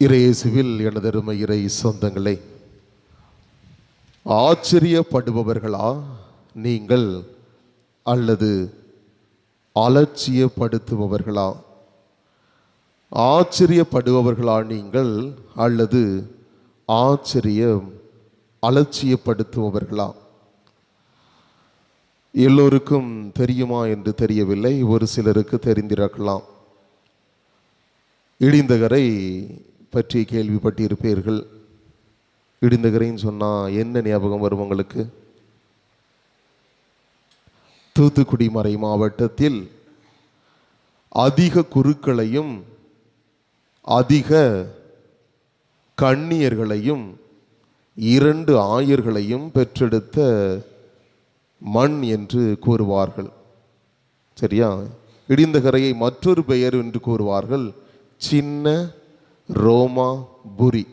இறையேசுவில் எனதருமை இறை சொந்தங்களே ஆச்சரியப்படுபவர்களா நீங்கள் அல்லது அலட்சியப்படுத்துபவர்களா? ஆச்சரியப்படுபவர்களா நீங்கள் அல்லது ஆச்சரியம் அலட்சியப்படுத்துபவர்களா? எல்லோருக்கும் தெரியுமா என்று தெரியவில்லை ஒரு சிலருக்கு தெரிந்திருக்கலாம். இடிந்தகரை பற்றி கேள்விப்பட்டிருப்பீர்கள். இடிந்தகரைன்னு சொன்னால் என்ன ஞாபகம் வரும் உங்களுக்கு? தூத்துக்குடி மறை மாவட்டத்தில் அதிக குருக்களையும் அதிக கண்ணியர்களையும் இரண்டு ஆயர்களையும் பெற்றெடுத்த மண் என்று கூறுவார்கள். சரியா? இடிந்தகரையை மற்றொரு பெயர் என்று கூறுவார்கள். சின்ன ரோமா புரி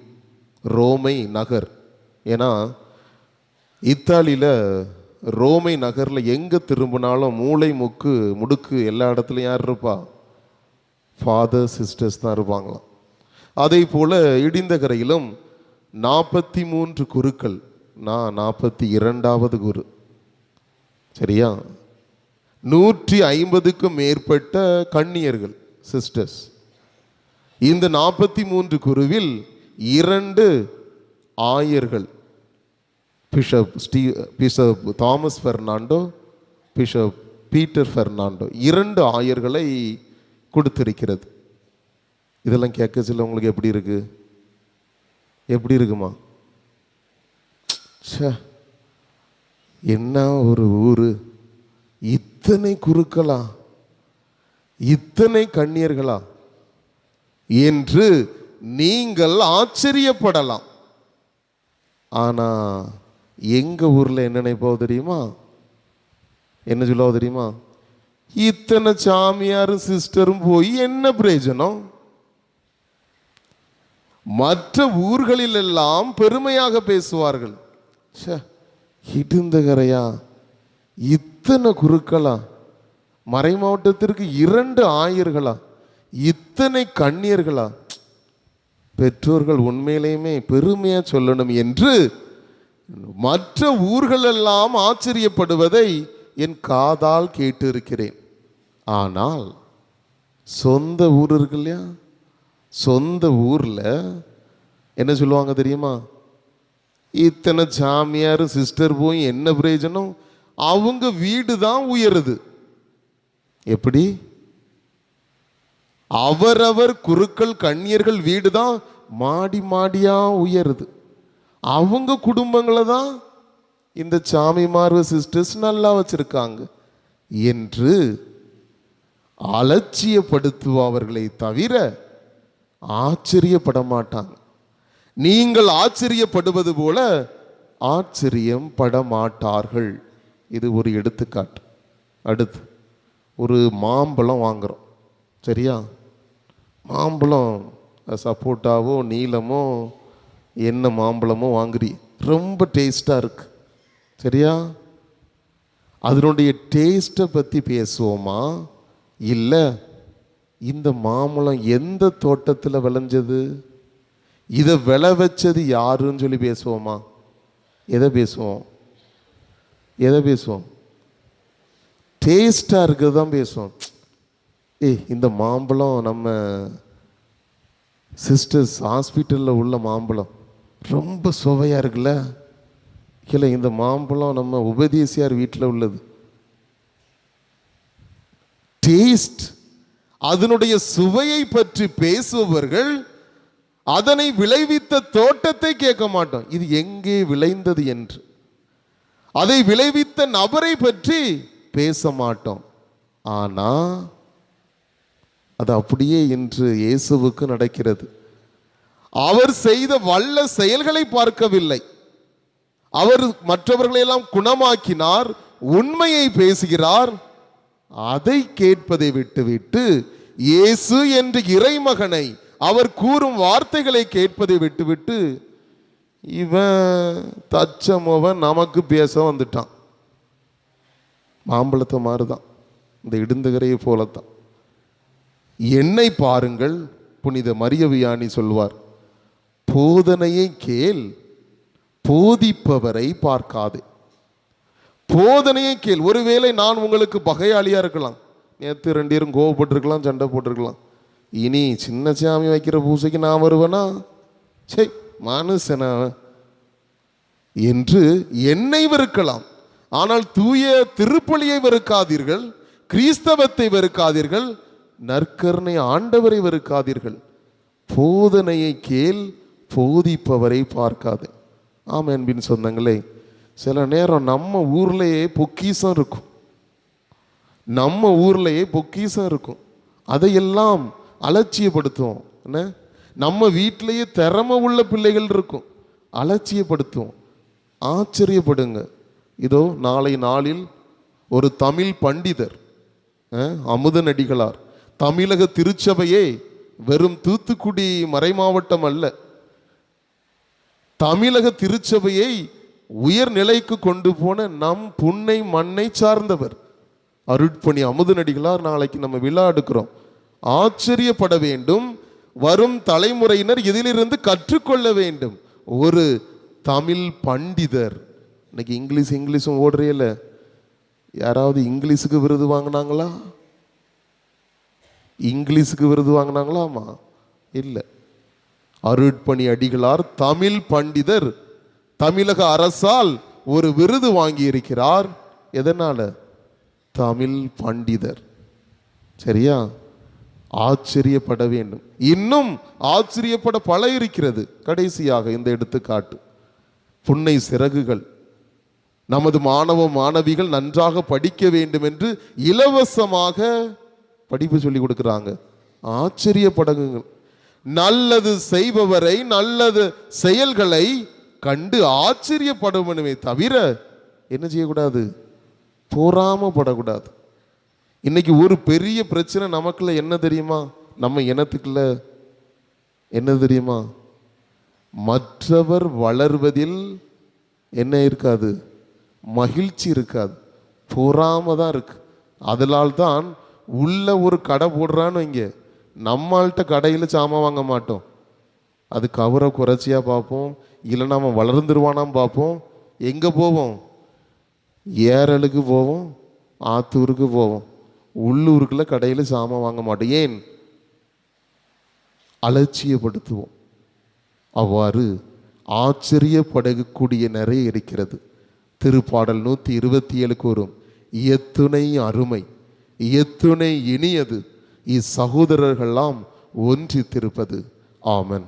ரோமை நகர். ஏன்னா இத்தாலியில் ரோமை நகரில் எங்கே திரும்பினாலும் மூளை முக்கு முடுக்கு எல்லா இடத்துலையும் யார் இருப்பா? ஃபாதர் சிஸ்டர்ஸ் தான் இருப்பாங்களாம். அதே போல் இடிந்தகரையிலும் நாற்பத்தி மூன்று குருக்கள் நான் நாற்பத்தி இரண்டாவது குரு. சரியா? நூற்றி ஐம்பதுக்கும் மேற்பட்ட கண்ணியர்கள் சிஸ்டர்ஸ் இந்த நாற்பத்தி மூன்று குருவில் இரண்டு ஆயர்கள். Bishop ஸ்டீ bishop Thomas Fernando bishop Peter Fernando இரண்டு ஆயர்களை கொடுத்திருக்கிறது. இதெல்லாம் கேட்க சில உங்களுக்கு எப்படி இருக்கு? எப்படி இருக்குமா? ச்சே என்ன ஒரு ஊர்? இத்தனை குருக்களா? இத்தனை கண்ணியர்களா என்று நீங்கள் ஆச்சரியப்படலாம். ஆனா எங்க ஊர்ல என்ன நினைப்போ தெரியுமா? என்ன சொல்லவோ தெரியுமா? இத்தனை சாமியாரும் சிஸ்டரும் போய் என்ன பிரயோஜனம்? மற்ற ஊர்களில் எல்லாம் பெருமையாக பேசுவார்கள். இடுந்தகரையா? இத்தனை குருக்களா? மறை மாவட்டத்திற்கு இரண்டு ஆயர்களா? இத்தனை கண்ணியர்களா? பெற்றோர்கள் உண்மையிலேயுமே பெருமையாக சொல்லணும் என்று மற்ற ஊர்களெல்லாம் ஆச்சரியப்படுவதை என் காதால் கேட்டு இருக்கிறேன் ஆனால் சொந்த ஊர் இருக்கு இல்லையா? சொந்த ஊரில் என்ன சொல்லுவாங்க தெரியுமா? இத்தனை சாமியார் சிஸ்டர் போய் என்ன பிரயோஜனம்? அவங்க வீடு தான் உயருது. எப்படி? அவரவர் குருக்கள் கண்ணியர்கள் வீடு தான் மாடி மாடியாக உயருது. அவங்க குடும்பங்களை தான் இந்த சாமிமார்வ சிஸ்டர்ஸ் நல்லா வச்சுருக்காங்க. என்று அலட்சியப்படுத்துபவர்களை தவிர ஆச்சரியப்பட மாட்டாங்க நீங்கள் ஆச்சரியப்படுவது போல ஆச்சரியம் பட மாட்டார்கள் இது ஒரு எடுத்துக்காட்டு. அடுத்து ஒரு மாம்பழம் வாங்குகிறோம் சரியா? மாம்பழம் சப்போட்டாவோ நீளமோ என்ன மாம்பழமோ வாங்குறி. ரொம்ப டேஸ்ட்டாக இருக்குது சரியா? அதனுடைய டேஸ்ட்டை பற்றி பேசுவோமா? இல்லை இந்த மாம்பழம் எந்த தோட்டத்தில் விளைஞ்சது? இதை விளை வச்சது யாருன்னு சொல்லி பேசுவோமா? எதை பேசுவோம்? எதை பேசுவோம்? டேஸ்ட்டாக இருக்கிறது தான் பேசுவோம். ஏய் இந்த மாம்பழம் நம்ம சிஸ்டர்ஸ் ஹாஸ்பிட்டலில் உள்ள மாம்பழம். ரொம்ப சுவையாக இருக்குல்ல? இல்லை இந்த மாம்பழம் நம்ம உபதேசியார் வீட்டில் உள்ளது. டேஸ்ட் அதனுடைய சுவையை பற்றி பேசுபவர்கள் அதனை விளைவித்த தோட்டத்தை கேட்க மாட்டோம். இது எங்கே விளைந்தது என்று. அதை விளைவித்த நபரை பற்றி பேச மாட்டோம். ஆனா அது அப்படியே இன்று இயேசுவுக்கு நடக்கிறது. அவர் செய்த வல்ல செயல்களை பார்க்கவில்லை. அவர் மற்றவர்களை எல்லாம் குணமாக்கினார் உண்மையை பேசுகிறார் அதை கேட்பதை விட்டுவிட்டு இயேசு என்று இறைமகனை அவர் கூறும் வார்த்தைகளை கேட்பதை விட்டுவிட்டு இவன் தச்சமவன் நமக்கு பேச வந்துட்டான். மாம்பழத்தை மாறுதான். இந்த இடுந்துகரையை போலத்தான். என்னை பாருங்கள் புனித மரியவியானி சொல்வார். போதனையை கேள் போதிப்பவரை பார்க்காது. போதனையை கேள் ஒருவேளை நான் உங்களுக்கு பகையாளியாக இருக்கலாம். நேற்று ரெண்டு பேரும் கோவப்பட்டிருக்கலாம் சண்டை போட்டிருக்கலாம். இனி சின்ன சாமி வைக்கிற பூசைக்கு நான் வருவேனா? சே மனுஷனா? என்று என்னை வெறுக்கலாம். ஆனால் தூய திருப்பலியை வெறுக்காதீர்கள் கிறிஸ்தவத்தை வெறுக்காதீர்கள் நற்கருணை ஆண்டவரை வெறுக்காதீர்கள். போதனையை கேள் போதிப்பவரை பார்க்காது. ஆம் என்பின் சொந்தங்களே சில நேரம் நம்ம ஊர்லேயே பொக்கீசம் இருக்கும். நம்ம ஊர்லேயே பொக்கீசம் இருக்கும். அதையெல்லாம் அலட்சியப்படுத்துவோம். என்ன? நம்ம வீட்டிலேயே திறமை உள்ள பிள்ளைகள் இருக்கும். அலட்சியப்படுத்துவோம். ஆச்சரியப்படுங்க. இதோ நாளை நாளில் ஒரு தமிழ் பண்டிதர் அமுதநடிகளார் தமிழக திருச்சபையே வெறும் தூத்துக்குடி மறைமாவட்டம் அல்ல. தமிழக திருச்சபையை உயர்நிலைக்கு கொண்டு போன நம் புன்னை மண்ணை சார்ந்தவர். அருட்பணி அமுதுநடிகளார் நாளைக்கு நம்ம விழா எடுக்கிறோம். ஆச்சரியப்பட வேண்டும். வரும் தலைமுறையினர் இதிலிருந்து கற்றுக்கொள்ள வேண்டும். ஒரு தமிழ் பண்டிதர். இன்னைக்கு இங்கிலீஷ் இங்கிலீஷும் ஓடுறையில யாராவது இங்கிலீஷுக்கு விருது வாங்கினாங்களா? இங்கிலீஷுக்கு விருது வாங்கினாங்களாமா இல்லை. அருட்பணி அடிகளார் தமிழ் பண்டிதர் தமிழக அரசால் ஒரு விருது வாங்கி இருக்கிறார் எதனால்? தமிழ் பண்டிதர். சரியா? ஆச்சரியப்பட வேண்டும். இன்னும் ஆச்சரியப்பட பல இருக்கிறது கடைசியாக இந்த எடுத்துக்காட்டு. புன்னை சிறகுகள். நமது மாணவ மாணவிகள் நன்றாக படிக்க வேண்டும் என்று இலவசமாக படிப்பு சொல்லி கொடுக்குறாங்க. ஆச்சரியப்படகுங்க நல்லது செய்பவரை நல்லது செயல்களை கண்டு ஆச்சரியப்படணுமே தவிர என்ன செய்யக்கூடாது? பொறாமப்படக்கூடாது இன்னைக்கு ஒரு பெரிய பிரச்சனை நமக்குள்ள என்ன தெரியுமா? நம்ம இனத்துக்குள்ள என்ன தெரியுமா? மற்றவர் வளர்வதில் என்ன இருக்காது? மகிழ்ச்சி இருக்காது. பொறாம தான் இருக்கு. அதனால் தான் உள்ளே ஒரு கடை போடுறான்னு இங்கே நம்மள்கிட்ட கடையில் சாமான் வாங்க மாட்டோம். அது கவரை குறைச்சியாக பார்ப்போம். இல்லைன்னா அவன் வளர்ந்துருவானான்னு பார்ப்போம். எங்கே போவோம்? ஏரலுக்கு போவோம் ஆத்தூருக்கு போவோம். உள்ளூருக்குள்ள கடையில் சாமான் வாங்க மாட்டோம். ஏன்? அலட்சியப்படுத்துவோம். அவ்வாறு ஆச்சரியப்படக்கூடிய நிறைய இருக்கிறது. திருப்பாடல் நூற்றி இருபத்தி ஏழுக்கு வரும் எத்துணை அருமை எத்துணை இனியது. இச்சகோதரர்கள்லாம் ஒன்றித்திருப்பது. ஆமன்.